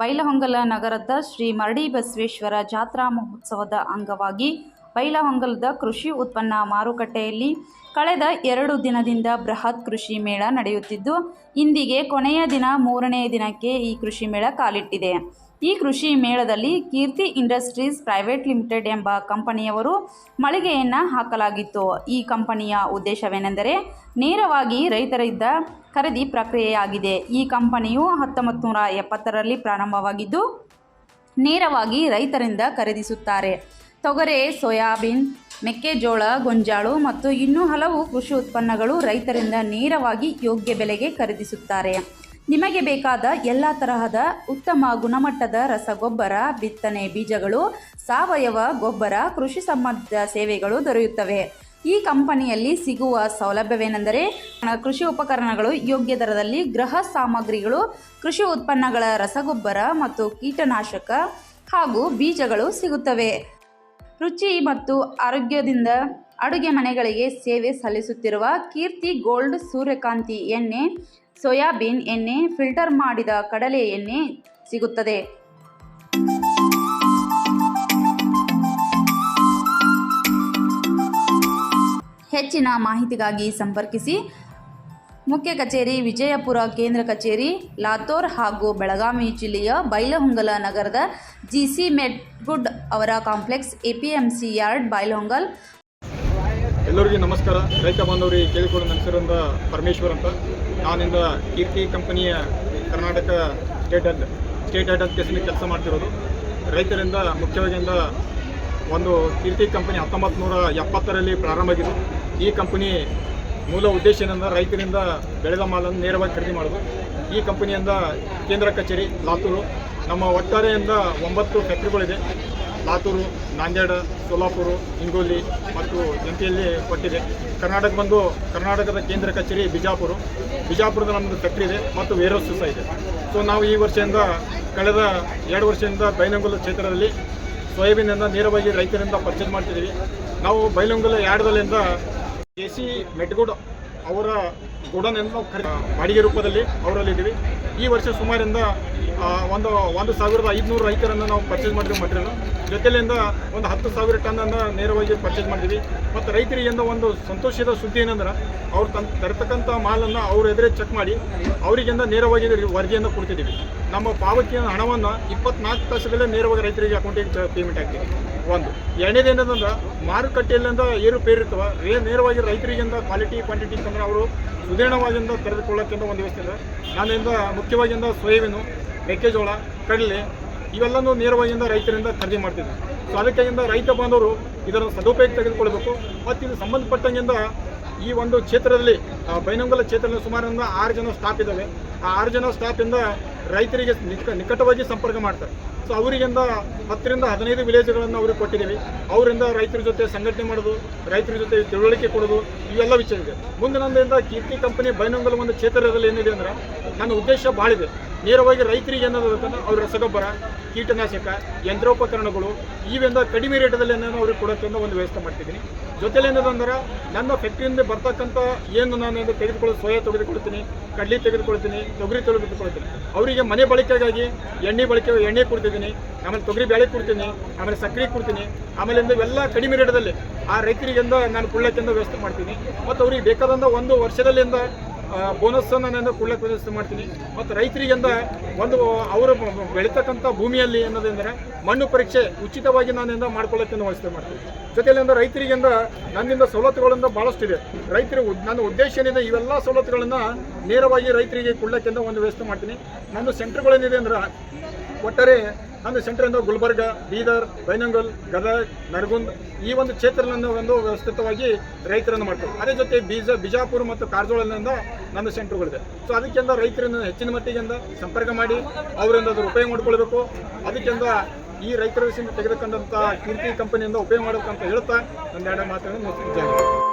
ಬೈಲಹೊಂಗಲ ನಗರದ ಶ್ರೀ ಮರಡಿ ಬಸವೇಶ್ವರ ಜಾತ್ರಾ ಮಹೋತ್ಸವದ ಅಂಗವಾಗಿ ಬೈಲಹೊಂಗಲದ ಕೃಷಿ ಉತ್ಪನ್ನ ಮಾರುಕಟ್ಟೆಯಲ್ಲಿ ಕಳೆದ ಎರಡು ದಿನದಿಂದ ಬೃಹತ್ ಕೃಷಿ ಮೇಳ ನಡೆಯುತ್ತಿದ್ದು, ಇಂದಿಗೆ ಕೊನೆಯ ದಿನ ಮೂರನೇ ದಿನಕ್ಕೆ ಈ ಕೃಷಿ ಮೇಳ ಕಾಲಿಟ್ಟಿದೆ. ಈ ಕೃಷಿ ಮೇಳದಲ್ಲಿ ಕೀರ್ತಿ ಇಂಡಸ್ಟ್ರೀಸ್ ಪ್ರೈವೇಟ್ ಲಿಮಿಟೆಡ್ ಎಂಬ ಕಂಪನಿಯವರು ಮಳಿಗೆಯನ್ನು ಹಾಕಲಾಗಿತ್ತು. ಈ ಕಂಪನಿಯ ಉದ್ದೇಶವೇನೆಂದರೆ ನೇರವಾಗಿ ರೈತರಿದ್ದ ಖರೀದಿ ಪ್ರಕ್ರಿಯೆಯಾಗಿದೆ. ಈ ಕಂಪನಿಯು ಹತ್ತೊಂಬತ್ತು ನೂರ ಎಪ್ಪತ್ತರಲ್ಲಿ ಪ್ರಾರಂಭವಾಗಿದ್ದು, ನೇರವಾಗಿ ರೈತರಿಂದ ಖರೀದಿಸುತ್ತಾರೆ. ತೊಗರೆ, ಸೋಯಾಬೀನ್, ಮೆಕ್ಕೆಜೋಳ, ಗೊಂಜಾಳು ಮತ್ತು ಇನ್ನೂ ಹಲವು ಕೃಷಿ ಉತ್ಪನ್ನಗಳು ರೈತರಿಂದ ನೇರವಾಗಿ ಯೋಗ್ಯ ಬೆಲೆಗೆ ಖರೀದಿಸುತ್ತಾರೆ. ನಿಮಗೆ ಬೇಕಾದ ಎಲ್ಲ ತರಹದ ಉತ್ತಮ ಗುಣಮಟ್ಟದ ರಸಗೊಬ್ಬರ, ಬಿತ್ತನೆ ಬೀಜಗಳು, ಸಾವಯವ ಗೊಬ್ಬರ, ಕೃಷಿ ಸಂಬಂಧಿತ ಸೇವೆಗಳು ದೊರೆಯುತ್ತವೆ. ಈ ಕಂಪನಿಯಲ್ಲಿ ಸಿಗುವ ಸೌಲಭ್ಯವೇನೆಂದರೆ ಕೃಷಿ ಉಪಕರಣಗಳು ಯೋಗ್ಯ ದರದಲ್ಲಿ ಗೃಹ ಸಾಮಗ್ರಿಗಳು, ಕೃಷಿ ಉತ್ಪನ್ನಗಳ ರಸಗೊಬ್ಬರ ಮತ್ತು ಕೀಟನಾಶಕ ಹಾಗೂ ಬೀಜಗಳು ಸಿಗುತ್ತವೆ. ರುಚಿ ಮತ್ತು ಆರೋಗ್ಯದಿಂದ ಅಡುಗೆ ಮನೆಗಳಿಗೆ ಸೇವೆ ಸಲ್ಲಿಸುತ್ತಿರುವ ಕೀರ್ತಿ ಗೋಲ್ಡ್ ಸೂರ್ಯಕಾಂತಿ ಎಣ್ಣೆ, ಸೋಯಾಬೀನ್ ಎಣ್ಣೆ, ಫಿಲ್ಟರ್ ಮಾಡಿದ ಕಡಲೆ ಎಣ್ಣೆ ಸಿಗುತ್ತದೆ. ಹೆಚ್ಚಿನ ಮಾಹಿತಿಗಾಗಿ ಸಂಪರ್ಕಿಸಿ. ಮುಖ್ಯ ಕಚೇರಿ ವಿಜಯಪುರ ಕೇಂದ್ರ ಕಚೇರಿ, ಲಾತೋರ್ ಹಾಗೂ ಬೆಳಗಾವಿ ಜಿಲ್ಲೆಯ ಬೈಲಹೊಂಗಲ ನಗರದ ಜಿಸಿ ಮೆಡ್ಗುಡ್ ಅವರ ಕಾಂಪ್ಲೆಕ್ಸ್ ಎಪಿಎಂಸಿ ಯಾರ್ಡ್ ಬೈಲಹೊಂಗಲ್ ಎಲ್ಲರಿಗೂ ನಮಸ್ಕಾರ. ರೈತ ಬಾಂಧವರಿಗೆ ಕೇಳಿಕೊಂಡು ನನ್ನ ಹೆಸರಿಂದ ಪರಮೇಶ್ವರ್ ಅಂತ. ನಾನಿಂದ ಕೀರ್ತಿ ಕಂಪನಿಯ Karnataka state head state head ಕೇಸಿನ ಕೆಲಸ ಮಾಡ್ತಿರೋದು. ರೈತರಿಂದ, ಮುಖ್ಯವಾಗಿಂದ ಒಂದು ಕೀರ್ತಿ ಕಂಪನಿ ಹತ್ತೊಂಬತ್ತು ನೂರ ಎಪ್ಪತ್ತರಲ್ಲಿ ಪ್ರಾರಂಭ ಆಗಿದೆ ಈ ಕಂಪನಿ ಮೂಲ ಉದ್ದೇಶ ಏನಂದ್ರೆ ರೈತರಿಂದ ಬೆಳೆದ ಮಾಲನ್ನು ನೇರವಾಗಿ ಖರೀದಿ ಮಾಡೋದು. ಈ ಕಂಪನಿಯಿಂದ ಕೇಂದ್ರ ಕಚೇರಿ, ಲಾತೂರು, ನಮ್ಮ ಒಟ್ಟಾರೆಯಿಂದ ಒಂಬತ್ತು ಫ್ಯಾಕ್ಟ್ರಿಗಳಿದೆ ಲಾತೂರು, ನಾಂದೇಡ, ಸೋಲಾಪುರ, ಹಿಂಗೋಲಿ ಮತ್ತು ಜಂತಿಯಲ್ಲಿ ಕೊಟ್ಟಿದೆ. ಕರ್ನಾಟಕ ಬಂದು ಕರ್ನಾಟಕದ ಕೇಂದ್ರ ಕಚೇರಿ ಬಿಜಾಪುರ. ಬಿಜಾಪುರದ ನಮ್ಮದು ಫ್ಯಾಕ್ಟ್ರಿ ಇದೆ ಮತ್ತು ವೇರ್ಹೌಸ್ ಸಹ ಇದೆ. ಸೊ ನಾವು ಈ ವರ್ಷದಿಂದ, ಕಳೆದ ಎರಡು ವರ್ಷದಿಂದ ಬೈಲಂಗುಲ ಕ್ಷೇತ್ರದಲ್ಲಿ ಸೋಯಾಬೀನಿಂದ ನೇರವಾಗಿ ರೈತರಿಂದ ಪರ್ಚೇಸ್ ಮಾಡ್ತಿದ್ದೀವಿ. ನಾವು ಬೈಲಂಗುಲ ಯಾರ್ಡ್ದಲ್ಲಿಂದ ಕೆ ಸಿ ಮೆಟ್ಗುಡ್ ಅವರ ಗೋಡನ್ ಖರೀ ಬಾಡಿಗೆ ರೂಪದಲ್ಲಿ ಅವರಲ್ಲಿದ್ದೀವಿ. ಈ ವರ್ಷ ಸುಮಾರಿಂದ ಒಂದು ಒಂದು ಸಾವಿರದ ಐದುನೂರು ರೈತರನ್ನು ನಾವು ಪರ್ಚೇಸ್ ಮಾಡಿದ್ವಿ ಮಟೀರಿಯಲ್ ಜೊತೆಲಿಂದ ಒಂದು ಹತ್ತು ಸಾವಿರ ಟನ್ನನ್ನು ನೇರವಾಗಿ ಪರ್ಚೇಸ್ ಮಾಡಿದ್ವಿ. ಮತ್ತು ರೈತರಿಗಿಂದ ಒಂದು ಸಂತೋಷದ ಸುದ್ದಿ ಏನಂದ್ರೆ, ಅವ್ರು ತನ್, ತರತಕ್ಕಂಥ ಮಾಲನ್ನು ಅವ್ರ ಎದುರೇ ಚೆಕ್ ಮಾಡಿ ಅವರಿಗಿಂದ ನೇರವಾಗಿ ವರದಿಯನ್ನು ಕೊಡ್ತಿದ್ದೀವಿ. ನಮ್ಮ ಪಾವತಿಯ ಹಣವನ್ನು ಇಪ್ಪತ್ನಾಲ್ಕು ತಾಸದಲ್ಲೇ ನೇರವಾಗಿ ರೈತರಿಗೆ ಅಕೌಂಟಿಗೆ ಪೇಮೆಂಟ್ ಆಗ್ತೀವಿ ಒಂದು. ಎರಡನೇದೇನಂದ್ರೆ ಮಾರುಕಟ್ಟೆಯಲ್ಲಿಂದ ಏರುಪೇರಿರ್ತವೆ ರೇ, ನೇರವಾಗಿ ರೈತರಿಗಿಂದ ಕ್ವಾಲಿಟಿ ಕ್ವಾಂಟಿಟಿ ಅಂತಂದ್ರೆ ಅವರು ಸುದೀರ್ಣವಾಗಿಂದ ತೆರೆದುಕೊಳ್ಳೋಕ್ಕಿಂತ ಒಂದು ವ್ಯವಸ್ಥೆ ಇದೆ. ನಾನಿಂದ ಮುಖ್ಯವಾಗಿಂದ ಸೋಯಾಬೀನು ಮೆಕ್ಕೆಜೋಳ, ಕಡಲೆ ಇವೆಲ್ಲನೂ ನೇರವಾಗಿಂದ ರೈತರಿಂದ ಖರೀದಿ ಮಾಡ್ತಿದ್ದೆ ಸೊ ಅದಕ್ಕಾಗಿಂದ ರೈತ ಬಾಂಧವರು ಇದರ ಸದುಪಯೋಗ ತೆಗೆದುಕೊಳ್ಬೇಕು. ಮತ್ತು ಇದು ಸಂಬಂಧಪಟ್ಟಂಗಿಂದ ಈ ಒಂದು ಕ್ಷೇತ್ರದಲ್ಲಿ ಬೈನಂಗಲ ಕ್ಷೇತ್ರದಲ್ಲಿ ಸುಮಾರಿಂದ ಆರು ಜನ ಸ್ಟಾಫ್ ಇದ್ದಾವೆ ಆ ಆರು ಜನ ಸ್ಟಾಫಿಂದ ರೈತರಿಗೆ ನಿಕ, ನಿಕಟವಾಗಿ ಸಂಪರ್ಕ ಮಾಡ್ತಾರೆ. ಸೊ ಅವರಿಗಿಂದ ಹತ್ತರಿಂದ ಹದಿನೈದು ವಿಲೇಜ್ಗಳನ್ನು ಅವ್ರಿಗೆ ಕೊಟ್ಟಿದ್ದೀವಿ. ಅವರಿಂದ ರೈತರ ಜೊತೆ ಸಂಘಟನೆ ಮಾಡೋದು, ರೈತರ ಜೊತೆ ತಿಳುವಳಿಕೆ ಕೊಡೋದು, ಇವೆಲ್ಲ ವಿಚಾರ ಇದೆ. ಮುಂದೆ ಕೀರ್ತಿ ಕಂಪನಿ ಬೈನಂಗಲ ಒಂದು ಕ್ಷೇತ್ರದಲ್ಲಿ ಏನಿದೆ ಅಂದ್ರೆ, ನನ್ನ ಉದ್ದೇಶ ಭಾಳ ಇದೆ ನೇರವಾಗಿ ರೈತರಿಗೆ ಏನಾದ್ರು ಅವ್ರ ರಸಗೊಬ್ಬರ, ಕೀಟನಾಶಕ, ಯಂತ್ರೋಪಕರಣಗಳು, ಇವೆಂದ ಕಡಿಮೆ ರೇಟದಲ್ಲಿ ನಾನು ಅವ್ರಿಗೆ ಕೊಡೋಕ್ಕಂತ ಒಂದು ವ್ಯವಸ್ಥೆ ಮಾಡ್ತಿದ್ದೀನಿ. ಜೊತೆಲಿ ಏನದಂದ್ರೆ ನನ್ನ ಫ್ಯಾಕ್ಟ್ರಿಯಿಂದ ಬರ್ತಕ್ಕಂಥ ಏನು ನಾನು ತೆಗೆದುಕೊಳ್ಳೋ ಸೋಯಾ ತೆಗೆದುಕೊಳ್ತೀನಿ, ಕಡ್ಲಿ ತೆಗೆದುಕೊಳ್ತೀನಿ, ತೊಗರಿ ತೆಗೆದುಕೊಳ್ತೀನಿ. ಅವರಿಗೆ ಮನೆ ಬಳಕೆಗಾಗಿ ಎಣ್ಣೆ ಬಳಕೆ, ಎಣ್ಣೆ ಕೊಡ್ತಿದ್ದೀನಿ, ಆಮೇಲೆ ತೊಗರಿ ಬೇಳೆ ಕೊಡ್ತೀನಿ, ಆಮೇಲೆ ಸಕ್ಕರೆ ಕೊಡ್ತೀನಿ, ಆಮೇಲೆ ಇವೆಲ್ಲ ಕಡಿಮೆ ರೇಟದಲ್ಲಿ ಆ ರೈತರಿಗೆಂದ ನಾನು ಕೊಡ್ಲಕ್ಕೆಂದ ವ್ಯವಸ್ಥೆ ಮಾಡ್ತೀನಿ. ಮತ್ತು ಅವ್ರಿಗೆ ಬೇಕಾದಂಥ ಒಂದು ವರ್ಷದಲ್ಲಿಂದ ಬೋನಸ್ ನಾನು ಕೂಡಲೇ ವ್ಯವಸ್ಥೆ ಮಾಡ್ತೀನಿ. ಮತ್ತು ರೈತರಿಗೆಂದ ಒಂದು ಅವರು ಬೆಳೀತಕ್ಕಂಥ ಭೂಮಿಯಲ್ಲಿ ಏನದಂದ್ರೆ ಮಣ್ಣು ಪರೀಕ್ಷೆ ಉಚಿತವಾಗಿ ನಾನಿಂದ ಮಾಡ್ಕೊಳ್ಳೋಕೆ ವ್ಯವಸ್ಥೆ ಮಾಡ್ತೀನಿ. ಜೊತೆಲಿಂದ ರೈತರಿಗಿಂದ ನನ್ನಿಂದ ಸವಲತ್ತುಗಳಿಂದ ಭಾಳಷ್ಟಿದೆ ರೈತರು ನನ್ನ ಉದ್ದೇಶ ಏನಿದೆ, ಇವೆಲ್ಲ ಸವಲತ್ತುಗಳನ್ನು ನೇರವಾಗಿ ರೈತರಿಗೆ ಕೊಡ್ಲಿಕ್ಕಿಂತ ಒಂದು ವ್ಯವಸ್ಥೆ ಮಾಡ್ತೀನಿ. ನನ್ನ ಸೆಂಟ್ರ್ಗಳೇನಿದೆ ಅಂದ್ರೆ ಒಟ್ಟಾರೆ ನನ್ನ ಸೆಂಟ್ರಿಂದ ಗುಲ್ಬರ್ಗ, ಬೀದರ್, ಬೈನಂಗಲ್, ಗದಗ್, ನರಗುಂದ್ ಈ ಒಂದು ಕ್ಷೇತ್ರಗಳನ್ನು ಒಂದು ವ್ಯವಸ್ಥಿತವಾಗಿ ರೈತರನ್ನು ಮಾಡ್ತಾರೆ ಅದೇ ಜೊತೆ ಬೀಜ, ಬಿಜಾಪುರ ಮತ್ತು ಕಾರಜೋಳದಿಂದ ನನ್ನ ಸೆಂಟರ್ಗಳಿದೆ. ಸೊ ಅದಕ್ಕಿಂತ ರೈತರನ್ನು ಹೆಚ್ಚಿನ ಮಟ್ಟಿಗಿಂದ ಸಂಪರ್ಕ ಮಾಡಿ ಅವರಿಂದ ಅದರ ಉಪಯೋಗ ಮಾಡ್ಕೊಳ್ಬೇಕು. ಅದಕ್ಕಿಂತ ಈ ರೈತರ ವಿಷಯ ತೆಗೆದುಕೊಂಡಂಥ ಕೀರ್ತಿ ಕಂಪನಿಯಿಂದ ಉಪಯೋಗ ಮಾಡಬೇಕಂತ ಹೇಳ್ತಾ ಎರಡು ಮಾತನ್ನು ಮುಗಿಸ್ತಿದ್ದೇನೆ